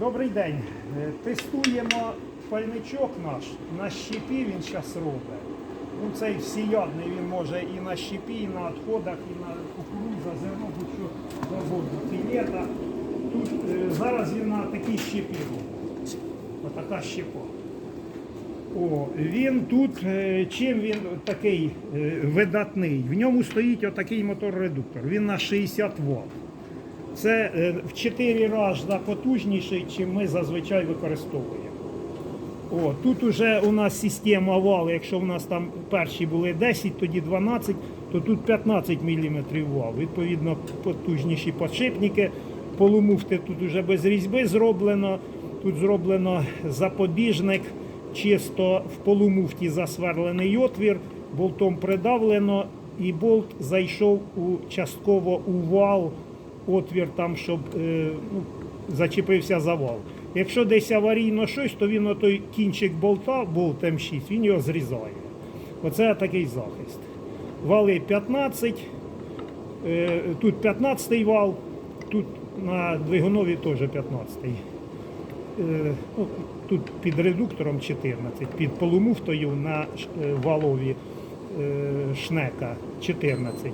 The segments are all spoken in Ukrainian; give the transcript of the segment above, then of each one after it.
Добрий день. Е, Тестуємо пальничок наш. На щепі він зараз робить. Ну, цей всіядний він може і на щепі, і на відходах, і на кукурудза, зерно, будь-що завгодно. Філета. Тут е, зараз він на такій щепі робить. Отака щепа. О, він тут, е, чим він такий видатний? В ньому стоїть отакий мотор-редуктор. Він на 60 Вт. Це е, в 4 рази потужніший, чим ми зазвичай використовуємо. О, тут уже у нас система вал, якщо в нас там перші були 10, тоді 12, то тут 15 мм вал. Відповідно, потужніші подшипники. Полумуфти тут уже без різьби зроблено. Тут зроблено запобіжник, чисто в полумуфті засверлений отвір, болтом придавлено, і болт зайшов у частково у вал, отвір там, щоб е, ну, зачепився за вал. Якщо десь аварійно щось, то він отой кінчик болта, болт М6, він його зрізає. Оце такий захист. Вали 15, е, тут 15 вал, тут на двигунові теж 15. Е, ну, Тут під редуктором 14, під полумуфтою на валові шнека 14.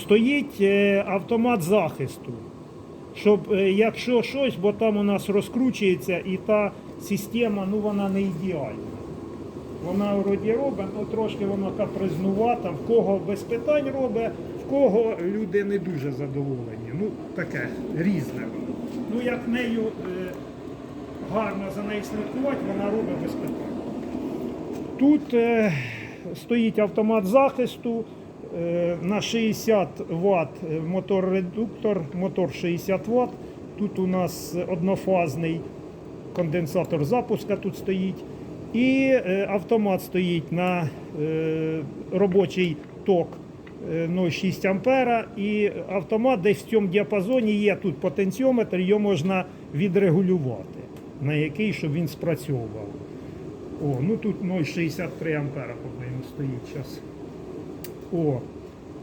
Стоїть е, автомат захисту щоб е, якщо щось, бо там у нас розкручується і та система, ну вона не ідеальна. Вона вроді робить, ну трошки вона капризнувата, в кого без питань робить, в кого люди не дуже задоволені. Ну, таке різне. Ну, як нею е, гарно за нею слідкувати, вона робить без питань. Тут е, стоїть автомат захисту на 60 Вт мотор-редуктор, мотор 60 Вт. Тут у нас однофазний конденсатор запуска тут стоїть. І е, автомат стоїть на е, робочий ток е, 0,6 ампера. І автомат десь в цьому діапазоні є тут потенціометр, його можна відрегулювати, на який, щоб він спрацьовував. О, ну тут 0,63 ампера, по-моєму, стоїть зараз. О,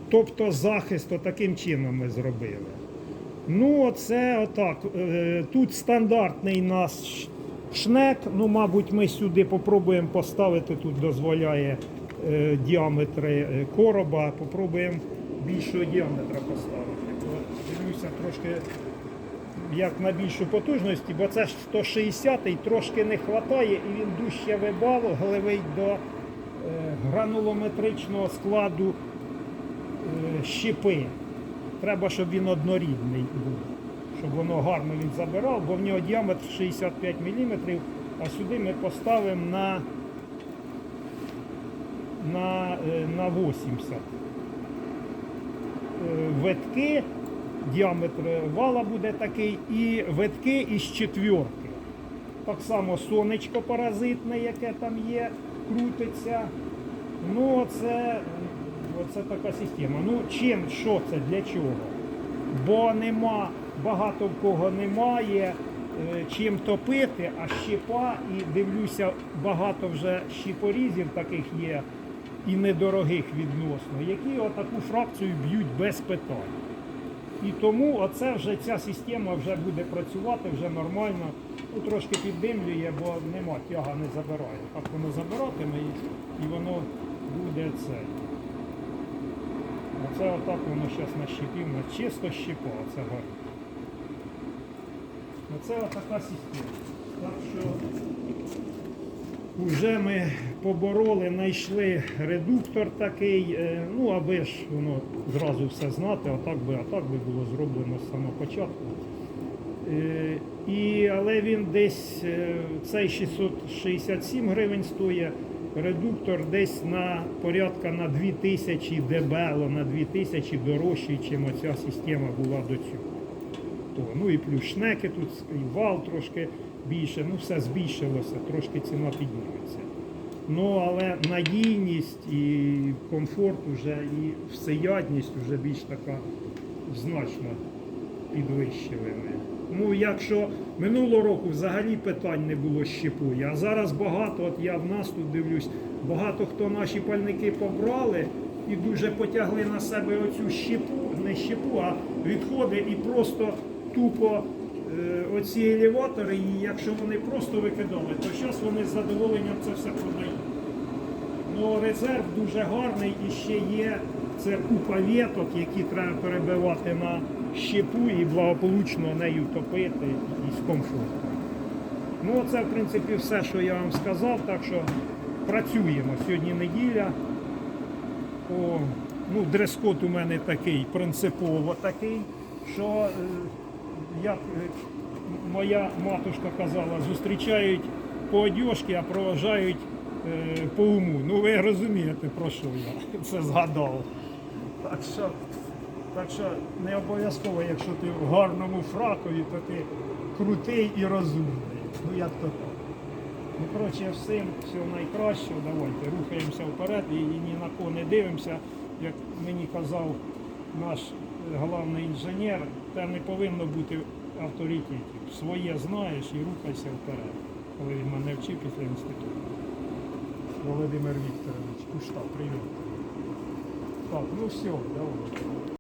тобто захист таким чином ми зробили. Ну, це отак. Е, Тут стандартний наш шнек. Ну, мабуть, ми сюди попробуємо поставити. Тут дозволяє е, діаметри е, короба. Попробуємо більшого діаметра поставити. Дивлюся трошки як на більшу потужність, бо це 160-й трошки не вистачає і він дужче вибав, гливий до гранулометричного складу е, щепи. Треба, щоб він однорідний був, щоб воно гарно він забирав, бо в нього діаметр 65 мм, а сюди ми поставимо на, на, е, на 80 е, витки, діаметр вала буде такий, і витки із четвірки. Так само сонечко паразитне, яке там є, крутиться. Ну, оце, оце така система. Ну, чим, що це, для чого? Бо нема, багато в кого немає е, чим топити, а щепа, і дивлюся, багато вже щепорізів таких є, і недорогих відносно, які отаку фракцію б'ють без питань. І тому оце вже ця система вже буде працювати вже нормально. Ну, трошки піддимлює, бо нема, тяга не забирає. Так воно забиратиме і, воно буде це. Оце отак воно зараз нащепів, на чисто щепа, оце горить. Оце отака система. Так що вже ми побороли, знайшли редуктор такий, е, ну аби ж воно зразу все знати, а так би, а так би було зроблено з самого початку. Е, І, але він десь е, цей 667 гривень стоїть, редуктор десь на порядка на 2000 дБ, на 2000 дорожчий, чим оця система була до цього. То, ну і плюс шнеки тут, і вал трошки більше, ну все збільшилося, трошки ціна підніметься. Ну, але надійність і комфорт уже, і всеядність вже більш така значно підвищили ми. Ну, якщо минулого року взагалі питань не було з а зараз багато, от я в нас тут дивлюсь, багато хто наші пальники побрали і дуже потягли на себе оцю щепу, не щепу, а відходи і просто тупо оці елеватори, і якщо вони просто викидали, то зараз вони з задоволенням це все продають. Ну, резерв дуже гарний і ще є це купа веток, які треба перебивати на щепу і благополучно нею топити і з комфортом. Ну, це, в принципі, все, що я вам сказав, так що працюємо. Сьогодні неділя. О, ну, дрес-код у мене такий, принципово такий, що, е, як е, моя матушка казала, зустрічають по одежці, а проважають е, по уму. Ну ви розумієте, про що я це згадав. Так що, так що не обов'язково, якщо ти в гарному фракові, то ти крутий і розумний. Ну як то так. Ну, коротше, всім всього найкращого. Давайте рухаємося вперед і, ні на кого не дивимося. Як мені казав наш головний інженер, та не повинно бути авторитетів. Своє знаєш і рухайся вперед. Коли він мене вчив після інституту. Володимир Вікторович, Кушта, привіт. Так, ну все, давай.